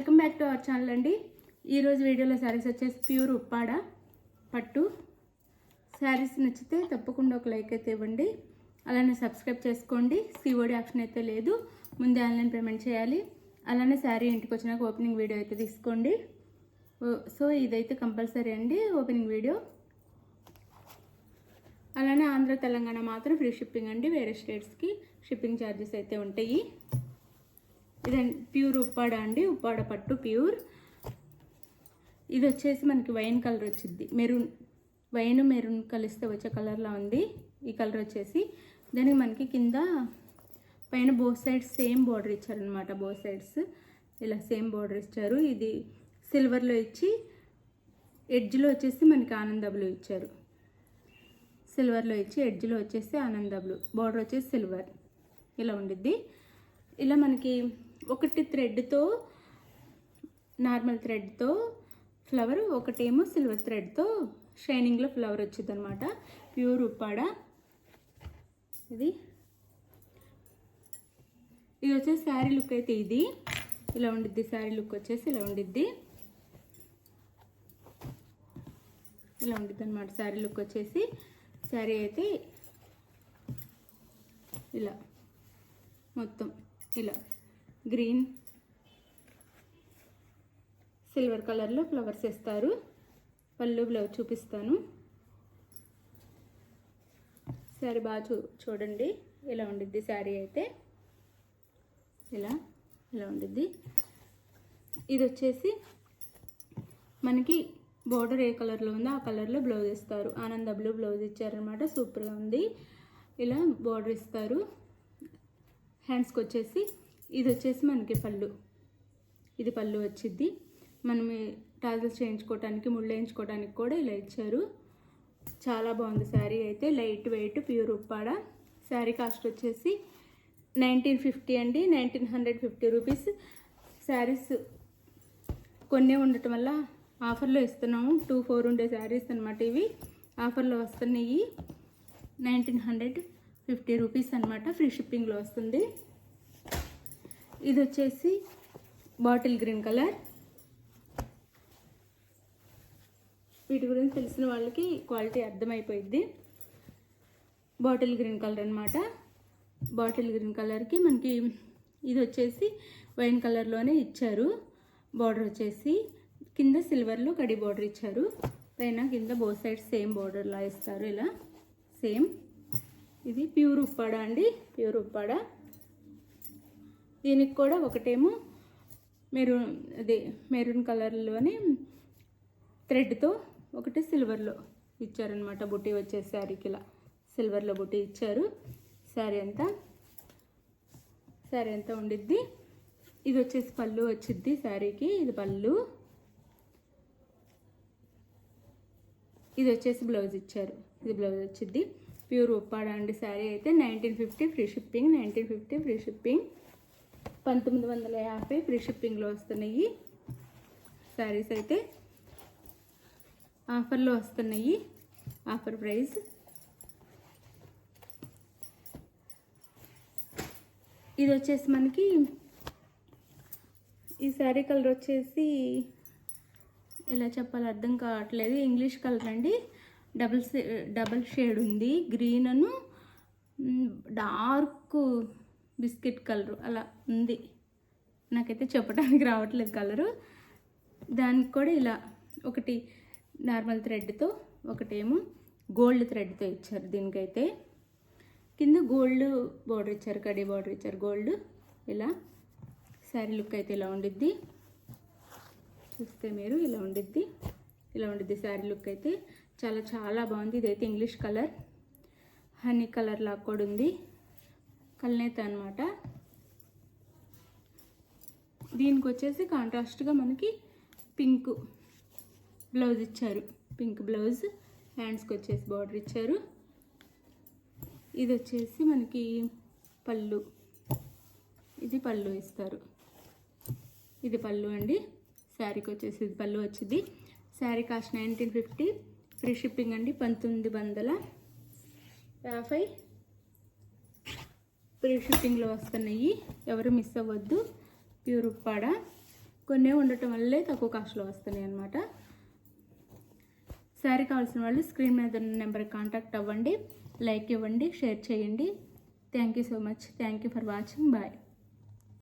Welcome back to our channel అండి. ఈరోజు వీడియోలో శారీస్ వచ్చేసి ప్యూర్ ఉప్పాడ పట్టు. శారీస్ నచ్చితే తప్పకుండా ఒక లైక్ అయితే ఇవ్వండి. అలానే సబ్స్క్రైబ్ చేసుకోండి. సిఓడి ఆప్షన్ అయితే లేదు. ముందే ఆన్లైన్ పేమెంట్ చేయాలి. అలానే శారీ ఇంటికి వచ్చినాక ఓపెనింగ్ వీడియో అయితే తీసుకోండి. సో ఇదైతే కంపల్సరీ అండి ఓపెనింగ్ వీడియో. అలానే ఆంధ్ర తెలంగాణ మాత్రం ఫ్రీ షిప్పింగ్ అండి. వేరే స్టేట్స్కి షిప్పింగ్ ఛార్జెస్ అయితే ఉంటాయి. ఇదండి ప్యూర్ ఉప్పాడ అండి ఉప్పాడ పట్టు ప్యూర్. ఇది వచ్చేసి మనకి వైన్ కలర్ వచ్చింది మెరూన్ వైన్ మెరూన్ కలిస్తే వచ్చే కలర్లో ఉంది. ఈ కలర్ వచ్చేసి దానికి మనకి కింద పైన బోత్ సైడ్స్ సేమ్ బార్డర్ ఇచ్చారనమాట బోత్ సైడ్స్. ఇలా సేమ్ బార్డర్ ఇచ్చారు. ఇది సిల్వర్లో ఇచ్చి ఎడ్జ్లో వచ్చేసి మనకి ఆనందబులు ఇచ్చారు. సిల్వర్లో ఇచ్చి ఎడ్జ్లో వచ్చేసి ఆనందబులు బార్డర్ వచ్చేసి సిల్వర్. ఇలా ఉండిద్ది. ఇలా మనకి ఒకటి థ్రెడ్తో నార్మల్ థ్రెడ్తో ఫ్లవర్ ఒకటేమో సిల్వర్ థ్రెడ్తో షైనింగ్లో ఫ్లవర్ వచ్చింది అనమాట ప్యూర్ ఉప్పాడ. ఇది. ఇది వచ్చేసి శారీ లుక్ అయితే ఇది. ఇలా ఉండిద్ది శారీ లుక్ వచ్చేసి ఇలా ఉండిద్ది. ఇలా ఉండిద్ది అనమాట శారీ లుక్ వచ్చేసి. శారీ అయితే ఇలా. మొత్తం ఇలా. గ్రీన్ సిల్వర్ కలర్లో ఫ్లవర్స్ వేస్తారు. పళ్ళు బ్లౌజ్ చూపిస్తాను. శారీ బాగా చూ చూడండి. ఇలా ఉండిద్ది శారీ అయితే? ఇలా ఇలా ఉండిద్ది? ఇది వచ్చేసి మనకి బోర్డర్ ఏ కలర్లో ఉందో ఆ కలర్లో బ్లౌజ్ ఇస్తారు ఆనంద బ్లూ బ్లౌజ్ ఇచ్చారనమాట సూపర్గా ఉంది. ఇలా బార్డర్ ఇస్తారు. హ్యాండ్స్కి వచ్చేసి ఇది వచ్చేసి మనకి పళ్ళు. ఇది పళ్ళు వచ్చింది మనం టాజల్స్ చేయించుకోవడానికి ముళ్ళు వేయించుకోవటానికి కూడా ఇలా ఇచ్చారు. చాలా బాగుంది శారీ అయితే. Light weight pure Uppada. Sari cost వచ్చేసి నైన్టీన్ ఫిఫ్టీ అండి. Nineteen hundred fifty rupees. Saris కొన్నే ఉండటం వల్ల ఆఫర్లో ఇస్తున్నాము. టూ ఫోర్ ఉండే శారీస్ అనమాట ఇవి. ఆఫర్లో వస్తున్నాయి. నైన్టీన్ హండ్రెడ్ ఫిఫ్టీ రూపీస్ అనమాట ఫ్రీ షిప్పింగ్లో వస్తుంది. ఇది వచ్చేసి బాటిల్ గ్రీన్ కలర్. వీటి గురించి తెలిసిన వాళ్ళకి క్వాలిటీ అర్థమైపోయింది బాటిల్ గ్రీన్ కలర్ అనమాట బాటిల్ గ్రీన్ కలర్కి మనకి ఇది వచ్చేసి వైన్ కలర్లోనే ఇచ్చారు. బార్డర్ వచ్చేసి కింద సిల్వర్లో కడి బార్డర్ ఇచ్చారు. పైన కింద బో సైడ్స్ సేమ్ బార్డర్లా ఇస్తారు ఇలా. సేమ్. ఇది ప్యూర్ ఉప్పాడ అండి. ప్యూర్ ఉప్పాడ. దీనికి కూడా ఒకటేమో మెరూన్ అదే మెరూన్ కలర్లోనే థ్రెడ్తో ఒకటి సిల్వర్లో ఇచ్చారనమాట బుట్టి వచ్చే శారీకి ఇలా సిల్వర్లో బుట్టి ఇచ్చారు. శారీ అంతా శారీ అంతా ఉండిద్ది. ఇది వచ్చేసి పళ్ళు వచ్చిద్ది శారీకి. ఇది పళ్ళు. ఇది వచ్చేసి బ్లౌజ్ ఇచ్చారు. ఇది బ్లౌజ్ వచ్చింది ప్యూర్ ఉప్పాడ అండి శారీ అయితే nineteen fifty free shipping nineteen fifty free shipping. పంతొమ్మిది వందల యాభై ఫ్రీ షిప్పింగ్లో వస్తున్నాయి. శారీస్ అయితే ఆఫర్లో వస్తున్నాయి. ఆఫర్ ప్రైస్ ఇది వచ్చేసి మనకి ఈ శారీ కలర్ వచ్చేసి ఎలా చెప్పాలి అర్థం కావట్లేదు. ఇంగ్లీష్ కలర్ అండి. డబుల్ డబుల్ షేడ్ ఉంది. గ్రీన్ అను డార్క్ బిస్కెట్ కలరు అలా ఉంది. నాకైతే చెప్పడానికి రావట్లేదు కలరు. దానికి కూడా ఇలా ఒకటి నార్మల్ థ్రెడ్తో ఒకటేమో గోల్డ్ థ్రెడ్తో ఇచ్చారు దీనికైతే. కింద గోల్డ్ బార్డర్ ఇచ్చారు కడి బార్డర్ ఇచ్చారు గోల్డ్. ఇలా శారీ లుక్ అయితే ఇలా ఉండిద్ది. చూస్తే మీరు ఇలా ఉండిద్ది. ఇలా ఉండిద్ది శారీ లుక్ అయితే. చాలా చాలా బాగుంది. ఇదైతే ఇంగ్లీష్ కలర్. హనీ కలర్ లాగా కూడా ఉంది. కల్నేత అనమాట దీనికి వచ్చేసి కాంట్రాస్ట్గా మనకి పింక్ బ్లౌజ్ ఇచ్చారు. పింక్ బ్లౌజ్ హ్యాండ్స్కి వచ్చేసి బార్డర్ ఇచ్చారు. ఇది వచ్చేసి మనకి పళ్ళు. ఇది పళ్ళు ఇస్తారు. ఇది పళ్ళు అండి. శారీకి వచ్చేసి ఇది పళ్ళు వచ్చింది. Sari cost nineteen fifty. Free shipping అండి పంతొమ్మిది వందల యాభై. ఫ్రీ షిప్పింగ్లో వస్తున్నాయి. ఎవరు మిస్ అవ్వద్దు. ప్యూర్ ఉప్పాడ. కొన్ని ఉండటం వల్లే తక్కువ కాస్ట్లో వస్తున్నాయి అన్నమాట. శారీ కావాల్సిన వాళ్ళు స్క్రీన్ మీద ఉన్న నెంబర్కి కాంటాక్ట్ అవ్వండి. లైక్ ఇవ్వండి షేర్ చేయండి. Thank you so much thank you for watching bye